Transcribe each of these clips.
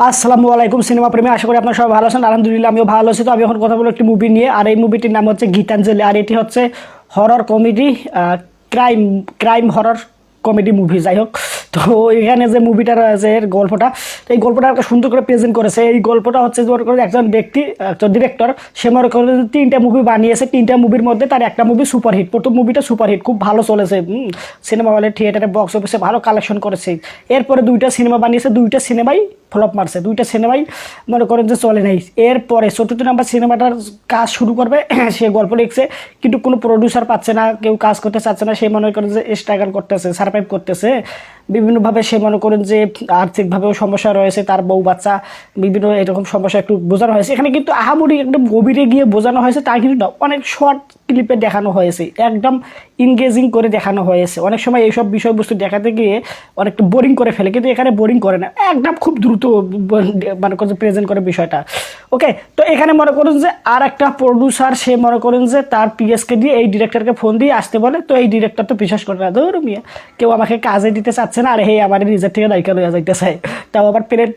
আসসালামু আলাইকুম, সিনেমা প্রেমী। আশা করি আপনার সবাই ভালো আছেন। আলহামদুলিল্লাহ, আমিও ভালো আছি। তো আমি এখন কথা বলব একটি মুভি নিয়ে। আর এই মুভিটির নাম হচ্ছে গীতাঞ্জলি। আর এটি হচ্ছে horror comedy crime crime horror comedy movie যাই হোক। তো এখানে যে মুভিটা রয়েছে, এর গল্পটা এই গল্পটা সুন্দর করে প্রেজেন্ট করেছে। এই গল্পটা হচ্ছে মনে করেন একজন ব্যক্তি, একজন ডিরেক্টর সে মনে করেন তিনটা মুভি বানিয়েছে। তিনটা মুভির মধ্যে তার একটা মুভি সুপারহিট প্রথম মুভিটা সুপারহিট খুব ভালো চলেছে। সিনেমা হলে থিয়েটারে বক্স অফিসে ভালো কালেকশন করেছে। এরপরে দুইটা সিনেমা বানিয়েছে। দুইটা সিনেমাই ফ্লপ মারছে। দুইটা সিনেমাই মনে করেন যে চলে নাই। এরপরে চতুর্থ নাম্বার সিনেমাটার কাজ শুরু করবে, সে গল্প লিখছে, কিন্তু কোনো প্রডিউসার পাচ্ছে না, কেউ কাজ করতে চাচ্ছে না, সে মনে করেন যে স্ট্রাগল করতেছে সার্ভাইভ করতেছে। বিভিন্নভাবে সে মনে করেন যে আর্থিকভাবেও সমস্যা রয়েছে, তার বউ বাচ্চা, বিভিন্ন এরকম সমস্যা একটু বোঝানো হয়েছে। এখানে কিন্তু আহামরি একদম গভীরে গিয়ে বোঝানো হয়েছে তার কিন্তু অনেক শর্ট ক্লিপে দেখানো হয়েছে, একদম ইনগেজিং করে দেখানো হয়েছে। অনেক সময় এইসব বিষয়বস্তু দেখাতে গিয়ে অনেকটা বোরিং করে ফেলে, কিন্তু এখানে বোরিং করে না, একদম খুব দ্রুত মানে করছে প্রেজেন্ট করে বিষয়টা। ওকে তো এখানে মনে করুন যে আর একটা প্রডিউসার সে মনে করেন যে তার পিএসকে দিয়ে এই ডিরেক্টরকে ফোন দিয়ে আসতে বলে, তো এই ডিরেক্টর তো বিশ্বাস করে না ধরুন কেউ আমাকে কাজে দিতে চাচ্ছে না আর হে আমার নিজের থেকে নায়িকা লইয়া যাইতে চাই তাও আবার প্লেট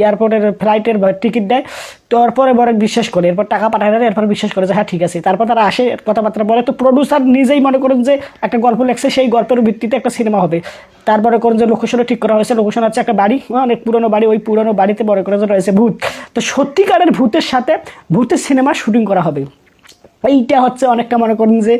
এয়ারপোর্টের ফ্লাইটের টিকিট দেয়। তারপরে বড় বিশ্বাস করে এরপর টাকা পাঠায় না এরপর বিশ্বাস করে যে হ্যাঁ ঠিক আছে। তারপর তারা আসে কথাবার্তা বলে। তো প্রডিউসার নিজেই মনে করেন যে একটা গল্প লেখছে সেই গল্পের ভিত্তিতে একটা সিনেমা হবে। তারপরে করেন যে লোকেশনও ঠিক করা হয়েছে। লোকেশন হচ্ছে একটা বাড়ি হ্যাঁ, অনেক পুরনো বাড়ি ওই পুরনো বাড়িতে করেন যে রয়েছে ভূত। তো সত্যিকারের ভূতের সাথে ভূতের সিনেমা শুটিং করা হবে। এইটা হচ্ছে অনেকটা মনে করেন যে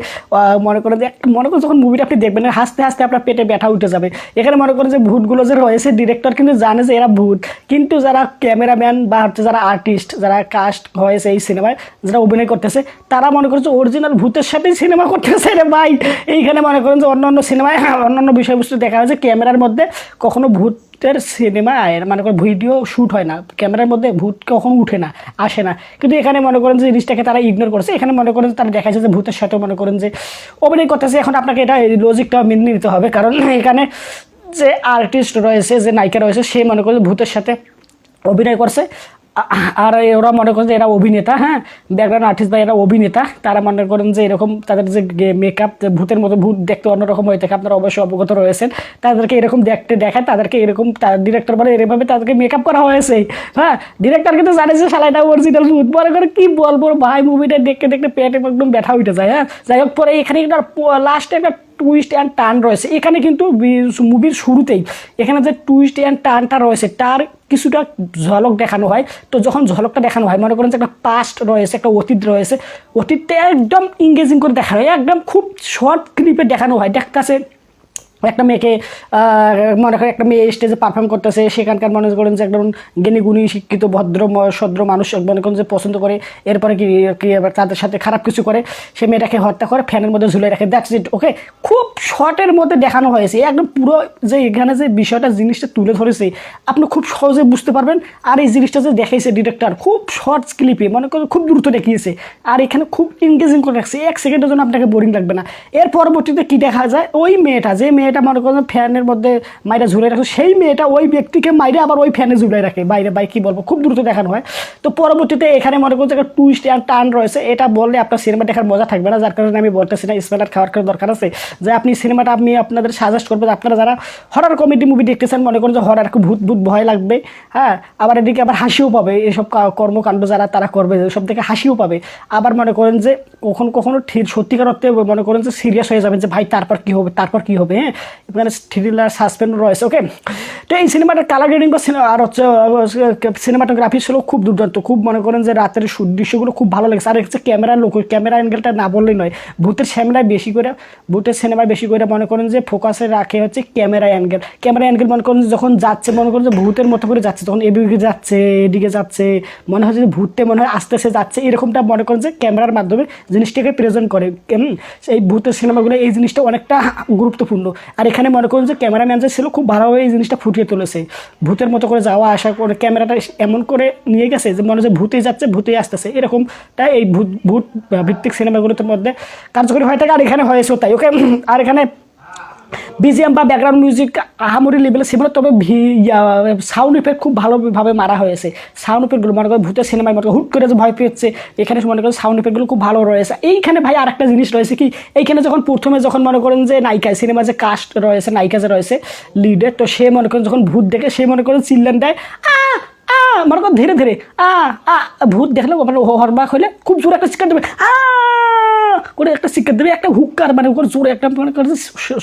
মনে করেন যে মনে করেন যখন মুভিটা আপনি দেখবেন, হাসতে হাসতে আপনার পেটে ব্যথা উঠে যাবে। এখানে মনে করেন যে ভূতগুলো যে রয়েছে ডিরেক্টর কিন্তু জানে যে এরা ভূত। কিন্তু যারা ক্যামেরাম্যান বা হচ্ছে যারা আর্টিস্ট যারা কাস্ট হয়েছে এই সিনেমায়, যারা অভিনয় করতেছে, তারা মনে করেন যে অরিজিনাল ভূতের সাথেই সিনেমা করতেছে। রে ভাই, এইখানে মনে করেন যে অন্য অন্য সিনেমায় অন্যান্য বিষয়বস্তু দেখা হয়েছে ক্যামেরার মধ্যে কখনো ভূত ভূতের সিনেমা মানে করেন ভিডিও শ্যুট হয় না। ক্যামেরার মধ্যে ভূত কখন উঠে না, আসে না। কিন্তু এখানে মনে করেন যে জিনিসটাকে তারা ইগনোর করছে। এখানে মনে করেন তারা দেখা যাচ্ছে যে ভূতের সাথে মনে করেন যে অভিনয় করতেছে। এখন আপনাকে এটা লজিকটা মেনে নিতে হবে। কারণ এখানে যে আর্টিস্ট রয়েছে, যে নায়িকা রয়েছে, সে মনে করেন ভূতের সাথে অভিনয় করছে। আর ওরা মনে করেন যে এরা অভিনেতা হ্যাঁ? ব্যাকগ্রাউন্ড আর্টিস্ট বা এরা অভিনেতা, তারা মনে করেন যে এরকম তাদের যে মেকআপ ভূতের মতো ভূত দেখতে অন্যরকম হয়ে থাকে, আপনারা অবশ্যই অবগত রয়েছেন। তাদেরকে এরকম দেখতে দেখায়, তাদেরকে এরকম ডিরেক্টর বলে এরকমভাবে তাদেরকে মেকআপ করা হয়েছে। হ্যাঁ? ডিরেক্টর কিন্তু জানে যে সালাইটা অরিজিনাল ভূত। মনে করে কি বলব, ভাই মুভিটা দেখতে দেখতে পেটে একদম ব্যথা উঠে যায় হ্যাঁ? যাই হোক, পরে এখানে কিন্তু লাস্টে একটা টুইস্ট অ্যান্ড টার্ন রয়েছে। এখানে কিন্তু মুভির শুরুতেই এখানে যে টুইস্ট অ্যান্ড টার্নটা রয়েছে, তার কিছুটা ঝলক দেখানো হয়। তো যখন ঝলকটা দেখানো হয়, মনে করেন যে একটা পাস্ট রয়েছে, একটা অতীত রয়েছে, অতীতটা একদম ইংগেজিং করে দেখানো হয়। একদম খুব শর্ট ক্লিপে দেখানো হয়। দেখতেছে একটা মেয়েকে মনে করেন একটা মেয়ে স্টেজে পারফর্ম করতেছে, সেখানকার মনে করেন যে একদম জ্ঞানী, গুণী, শিক্ষিত, ভদ্র সদ্র মানুষ মনে করেন যে পছন্দ করে, এরপরে কি তাদের সাথে খারাপ কিছু করে, সে মেয়েটাকে হত্যা করে, ফ্যানের মধ্যে ঝুলে রাখে দ্যাটস ইট ওকে খুব শর্টের মধ্যে দেখানো হয়েছে একদম পুরো যে এখানে যে বিষয়টা, জিনিসটা তুলে ধরেছে, আপনি খুব সহজে বুঝতে পারবেন, আর এই জিনিসটা যে দেখাইছে ডিরেক্টর খুব শর্ট ক্লিপে মনে করেন খুব দ্রুত দেখিয়েছে, আর এখানে খুব এনগেজিং করে রাখছে, এক সেকেন্ডের জন্য আপনাকে বোরিং লাগবে না। এর পরবর্তীতে কি দেখা যায়? ওই মেয়েটা, যে মেয়েটা মনে করেন ফ্যানের মধ্যে মাইরা ঝুলে রাখে। সেই মেয়েটা ওই ব্যক্তিকে মাইরে আবার ওই ফ্যানে ঝুলে রাখে। বাইরে বাই কি বলব, খুব দ্রুত দেখানো হয়। তো পরবর্তীতে এখানে মনে করছে একটা টুইস্ট অ্যান্ড টার্ন রয়েছে। এটা বললে আপনার সিনেমা দেখার মজা থাকবে না, যার কারণে আমি বলতেছি না স্পেলার খাওয়ার কোনো দরকার আছে। যে আপনি সিনেমাটা আপনি আপনাদের সাজেস্ট করবেন আপনারা যারা হরার কমেডি মুভি দেখতেছেন, মনে করেন যে হরার খুব ভূত ভূত ভয় লাগবে হ্যাঁ? আবার এদিকে আবার হাসিও পাবে। এসব কর্মকাণ্ড যারা, তারা করবে সব থেকে হাসিও পাবে। আবার মনে করেন যে কখন কখনো ঠিক সত্যিকার অর্থে মনে করেন যে সিরিয়াস হয়ে যাবেন যে, ভাই, তারপর কি হবে? তারপর কি হবে? হ্যাঁ? এখানে থ্রিলার সাসপেন্ড রয়েছে ওকে তো এই সিনেমাটার কালার গ্রেডিং বা আর হচ্ছে সিনেমাটোগ্রাফি ছিল খুব দুর্দান্ত। খুব মনে করেন যে রাতের সু- দৃশ্যগুলো খুব ভালো লেগেছে। আর হচ্ছে ক্যামেরার লোক ক্যামেরা অ্যাঙ্গেলটা না বললেই নয়, ভূতের সিনেমায় বেশি করে, ভূতের সিনেমায় বেশি করে মনে করেন যে ফোকাসে রাখে হচ্ছে ক্যামেরা অ্যাঙ্গেল। ক্যামেরা অ্যাঙ্গেল মনে করেন যখন যাচ্ছে, মনে করেন যে ভূতের মতো করে যাচ্ছে তখন এদিকে যাচ্ছে এদিকে যাচ্ছে, মনে হয় যে ভূতে মনে হয় আস্তে আস্তে যাচ্ছে, এরকমটা মনে করেন যে ক্যামেরার মাধ্যমে জিনিসটাকে প্রেজেন্ট করে। এই ভূতের সিনেমাগুলো এই জিনিসটা অনেকটা গুরুত্বপূর্ণ। আর এখানে মনে করেন যে ক্যামেরাম্যান যে ছিল, খুব ভালোভাবে এই জিনিসটা ফুটিয়ে তুলেছে। ভূতের মতো করে যাওয়া আসা করে ক্যামেরাটা এমন করে নিয়ে গেছে যে মনে হচ্ছে ভূতেই যাচ্ছে, ভূতেই আসতেছে। এরকমটা এই ভূত ভূত ভিত্তিক সিনেমাগুলোর মধ্যে কার্যকরী হয়ে থাকে, আর এখানে হয়েছেও তাই, ওকে? আর এখানে বিজিএম বা ব্যাকগ্রাউন্ড মিউজিক আহামরি লেভেলে সেগুলো তবে সাউন্ড ইফেক্ট খুব ভালোভাবে মারা হয়েছে সাউন্ড ইফেক্টগুলো মনে করো ভূতের সিনেমায় মনে করো হুট করে যে ভয় পেয়েছে এখানে মনে করো সাউন্ড ইফেক্টগুলো খুব ভালো রয়েছে এইখানে ভাই আর একটা জিনিস রয়েছে কি, এইখানে যখন প্রথমে যখন মনে করেন যে নায়িকা সিনেমা যে কাস্ট রয়েছে, নায়িকা যে রয়েছে লিডের তো সে মনে করেন যখন ভূত দেখে, সে মনে করেন চিল্লেন দেয় মনে করো ধীরে ধীরে আ আ ভূত দেখলে মানে হরবাক হলে খুব জোরে একটা শিক্ষা দেবে আ করে একটা শিক্ষা দেবে একটা হুক্কার মানে ওর জোরে একটা মনে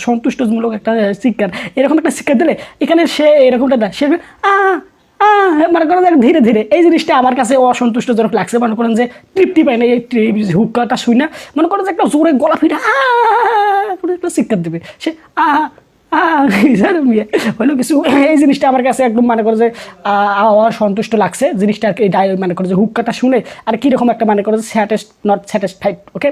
সন্তুষ্টমূলক একটা শিক্ষার এরকম একটা শিক্ষা দিলে এখানে সে এরকমটা দেয় সে আ মনে করেন ধীরে ধীরে এই জিনিসটা আমার কাছে অসন্তুষ্টজনক লাগছে মনে করেন যে তৃপ্তি পায় না এই হুক্কাটা শুই না মনে করেন যে একটা জোরে গলা ফিরে আ একটা শিক্ষা দেবে সে আহ, হলো কিছু, এই জিনিসটা আমার কাছে একদম মনে করে যে আওয়াজ সন্তুষ্ট লাগছে। জিনিসটা আর কি মানে করে যে হুক্কাটা শুনে আর কীরকম একটা মানে করে satis not satisfied okay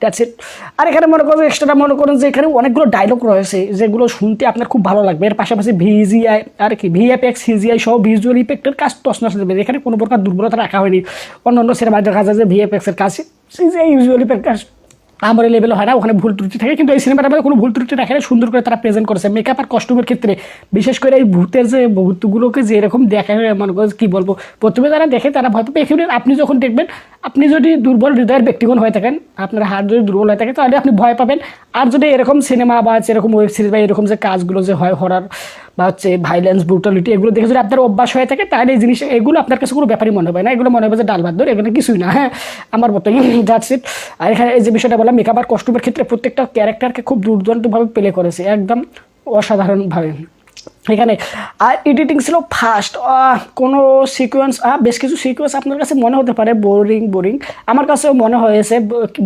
that's it আর এখানে মনে করেন এক্সট্রা মনে করেন যে এখানে অনেকগুলো ডায়লগ রয়েছে, যেগুলো শুনতে আপনার খুব ভালো লাগবে। এর পাশাপাশি ভিজিআই আর কি ভিএফএক্স সিজিআই সহ ভিজুয়াল ইফেক্টের কাজ তসনস দেবে। এখানে কোনো প্রকার দুর্বলতা রাখা হয়নি। অন্য অন্য সিনেমায় দেখা যায় যে ভিএফএক্সের কাজ সিজিআই ইউজুয়াল ইফেক্ট কাজ আমার লেভেল হয় না, ওখানে ভুল ত্রুটি থাকে, কিন্তু এই সিনেমাটা মধ্যে কোনো ভুল ত্রুটি রাখে না, সুন্দর করে তারা প্রেজেন্ট করেছে। মেকআপ আর কস্টিউমের ক্ষেত্রে, বিশেষ করে এই ভূতের যে, ভূতগুলোকে যে এরকম দেখে, মনে করে কী বলব, প্রথমে তারা দেখে তারা পাবে এখানে আপনি যখন দেখবেন, আপনি যদি দুর্বল হৃদয়ের ব্যক্তিগণ হয়ে থাকেন, আপনার হার্ট যদি দুর্বল হয়ে থাকে, তাহলে আপনি ভয় পাবেন। আর যদি এরকম সিনেমা বা এরকম ওয়েব সিরিজ বা এরকম যে কাজগুলো যে হয় হরার বা হচ্ছে ভাইলেন্স ব্রুটালিটি এগুলো দেখে যদি আপনার অভ্যাস হয়ে থাকে, তাহলে এই জিনিস, এগুলো আপনার কাছে কোনো ব্যাপারই মনে হবে না। এগুলো মনে হবে যে ডাল ভাত ধর এগুলো কিছুই না। হ্যাঁ আমার মতো যাচ্ছে আর এখানে এই যে বিষয়টা বললাম, মেকআপ আর কস্টিউমের ক্ষেত্রে প্রত্যেকটা ক্যারেক্টারকে খুব দুর্দান্তভাবে প্লে করেছে, একদম অসাধারণভাবে। এখানে। আর এডিটিং ছিল ফাস্ট কোনো সিকোয়েন্স বেশ কিছু সিকোয়েন্স আপনার কাছে মনে হতে পারে বোরিং বোরিং আমার কাছেও মনে হয়েছে,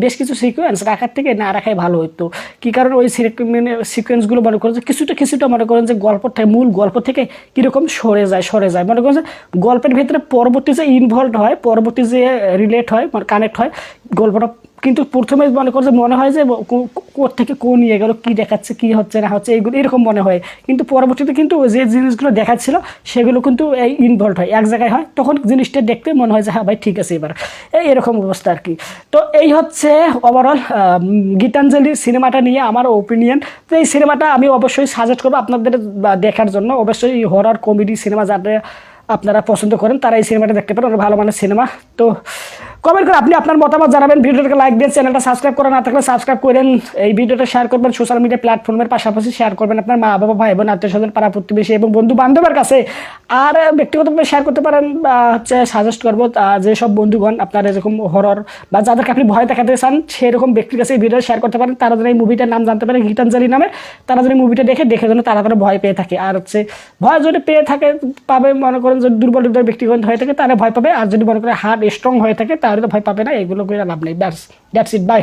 বেশ কিছু সিকোয়েন্স রাখার থেকে না রাখাই ভালো হতো কী কারণ ওই মানে সিকোয়েন্সগুলো মনে করেন যে কিছুটা কিছুটা মনে করেন যে গল্প মূল গল্প থেকে কীরকম সরে যায় সরে যায়। মনে করেন যে গল্পের ভিতরে পরবর্তী যে ইনভলভ হয়, পরবর্তী যে রিলেট হয় কানেক্ট হয়, গল্পটা কিন্তু প্রথমে মনে করছে, মনে হয় যে থেকে কোন নিয়ে গেল, কী দেখাচ্ছে, কী হচ্ছে, না হচ্ছে এইগুলো এরকম মনে হয়। কিন্তু পরবর্তীতে কিন্তু যে জিনিসগুলো দেখাচ্ছিল, সেগুলো কিন্তু এই ইনভলভ হয়। এক জায়গায় হয়, তখন জিনিসটা দেখতে মনে হয় যে হ্যাঁ ভাই, ঠিক আছে এবার। এই এরকম অবস্থা আর কি। তো এই হচ্ছে ওভারঅল গীতাঞ্জলি সিনেমাটা নিয়ে আমার ওপিনিয়ন তো এই সিনেমাটা আমি অবশ্যই সাজেস্ট করব আপনাদের দেখার জন্য। অবশ্যই হরার কমেডি সিনেমা যাদের আপনারা পছন্দ করেন, তারা এই সিনেমাটা দেখতে পারেন। ভালো মানের সিনেমা। তো কমেন্ট করে আপনি আপনার মতামত জানাবেন, ভিডিওটাকে লাইক দিয়ে চ্যানেলটা সাবস্ক্রাইব করে না থাকলে সাবস্ক্রাইব করেন। এই ভিডিওটা শেয়ার করবেন সোশ্যাল মিডিয়া প্ল্যাটফর্মের পাশাপাশি শেয়ার করবেন আপনার মা, বাবা, ভাই, বোন, আত্মীয় স্বজন, পাড়া প্রতিবেশী এবং বন্ধু বান্ধবের কাছে। আর ব্যক্তিগতভাবে শেয়ার করতে পারেন হচ্ছে সাজেস্ট করব যেসব বন্ধুগণ আপনার এরকম হরর বা যাদেরকে আপনি ভয় দেখাতে চান, সেরকম ব্যক্তির কাছে এই ভিডিও শেয়ার করতে পারেন। তারা যেন এই মুভিটার নাম জানতে পারে গীতাঞ্জলি নামে। তারা যেন মুভিটা দেখে দেখে যেন তারা তারা ভয় পেয়ে থাকে। আর হচ্ছে, ভয় যদি পেয়ে থাকে, পাবে, মনে করেন যদি দুর্বল ব্যক্তিগত হয়ে থাকে, তারা ভয় পাবে। আর যদি মনে করেন হার্ট স্ট্রং হয়ে থাকে তাহলে তো ভয় পাবে না এগুলো করে লাভ নেই। ব্যাস দ্যাটস ইট বাই